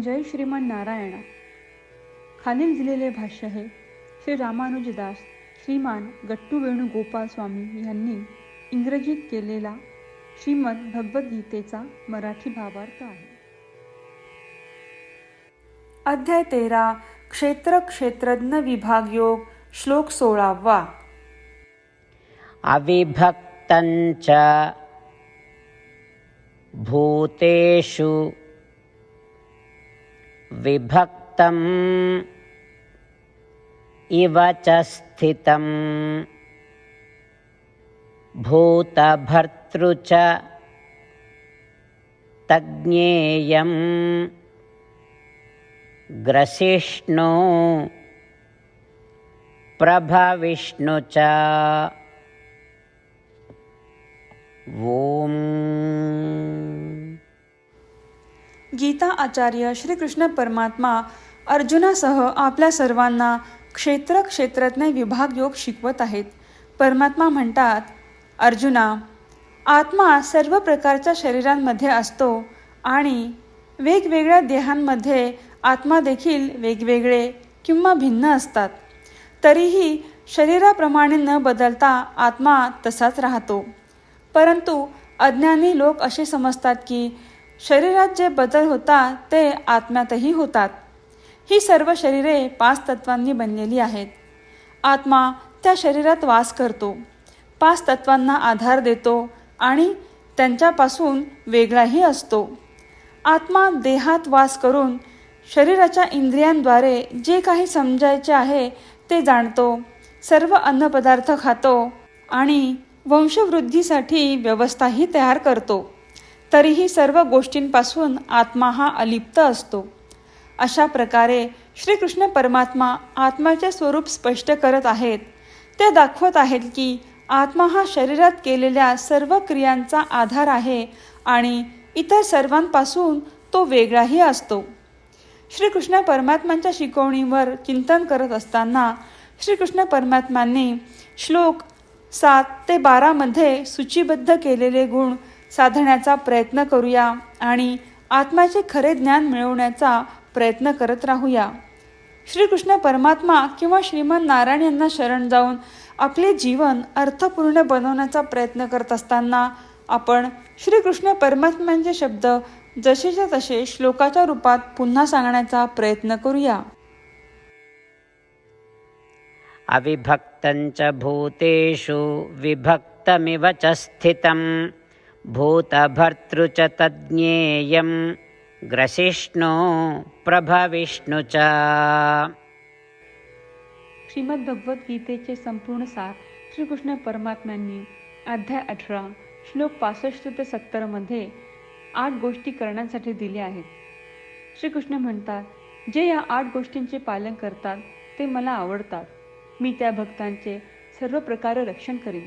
जय श्रीमान नारायणा. खालील दिलेले भाष्य हे श्री रामानुजदास श्रीमान गट्टू वेणुगोपाल स्वामी यांनी इंग्रजीत केलेला श्रीमद भगवद्गीतेचा मराठी भावार्थ आहे. अध्याय तेरा क्षेत्र क्षेत्रज्ञ विभाग योग श्लोक सोळावा. अविभक्तञ्च भूतेषु विभक्तम्। इव च स्थितं भूतभर्तृ च तज्ज्ञेयं ग्रसिष्णु प्रभविष्णु च। ॐ गीता आचार्य श्रीकृष्ण परमात्मा अर्जुनासह आपल्या सर्वांना क्षेत्र क्षेत्रज्ञ विभाग योग शिकवत आहेत. परमात्मा म्हणतात अर्जुना आत्मा सर्व प्रकारच्या शरीरांमध्ये असतो आणि वेगवेगळ्या देहांमध्ये आत्मा देखील वेगवेगळे किंवा भिन्न असतात. तरीही शरीराप्रमाणे न बदलता आत्मा तसाच राहतो. परंतु अज्ञानी लोक असे समजतात की शरीरात जे बदल होतात ते आत्म्यातही होतात. ही सर्व शरीरे पाच तत्वांनी बनलेली आहेत. आत्मा त्या शरीरात वास करतो. पाच तत्वांना आधार देतो आणि त्यांच्यापासून वेगळाही असतो. आत्मा देहात वास करून शरीराच्या इंद्रियांद्वारे जे काही समजायचे आहे ते जाणतो सर्व अन्नपदार्थ खातो आणि वंशवृद्धीसाठी व्यवस्थाही तयार करतो. तरीही सर्व गोष्टींपासून आत्मा हा अलिप्त असतो. अशा प्रकारे श्रीकृष्ण परमात्मा आत्माचे स्वरूप स्पष्ट करत आहेत. ते दाखवत आहेत की आत्मा हा शरीरात केलेल्या सर्व क्रियांचा आधार आहे आणि इतर सर्वांपासून तो वेगळाही असतो. श्रीकृष्ण परमात्मांच्या शिकवणीवर चिंतन करत असताना श्रीकृष्ण परमात्मांनी श्लोक सात ते बारामध्ये सूचीबद्ध केलेले गुण साधण्याचा प्रयत्न करूया आणि आत्म्याचे खरे ज्ञान मिळवण्याचा प्रयत्न करत राहूया. श्रीकृष्ण परमात्मा किंवा श्रीमान नारायण यांना शरण जाऊन आपले जीवन अर्थपूर्ण बनवण्याचा प्रयत्न करत असताना आपण श्रीकृष्ण परमात्म्यांचे शब्द जसेच्या तसे श्लोकाच्या रूपात पुन्हा सांगण्याचा प्रयत्न करूया. अविभक्तञ्च भूतेषु विभक्तमिव च स्थितं भूतभर्तृ च तज्ज्ञेयं ग्रसिष्णु प्रभविष्णु च। श्रीमद्भगवद्गीतेचे संपूर्ण सार श्रीकृष्ण परमात्म्यांनी अध्याय अठरा श्लोक पासष्ट ते सत्तरमध्ये आठ गोष्टी करण्यासाठी दिल्या आहेत. श्रीकृष्ण म्हणतात जे या आठ गोष्टींचे पालन करतात ते मला आवडतात. मी त्या भक्तांचे सर्व प्रकारे रक्षण करीन.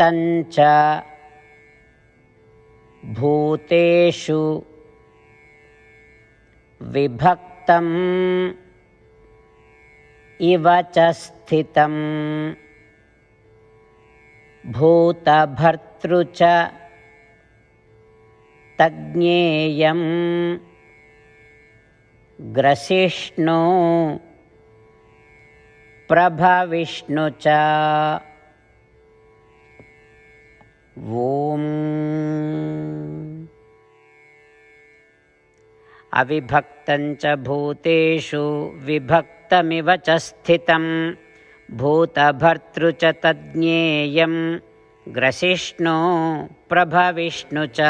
तञ्च भूतेषु विभक्तम् इव च स्थितं भूतभर्तृ च तज्ञेयं ग्रसिष्णु प्रभविष्णु च। ॐ अविभक्तञ्च भूतेषु विभक्तमिव च स्थितं भूतभर्तृ च तज्ज्ञेयं ग्रसिष्णु प्रभविष्णु च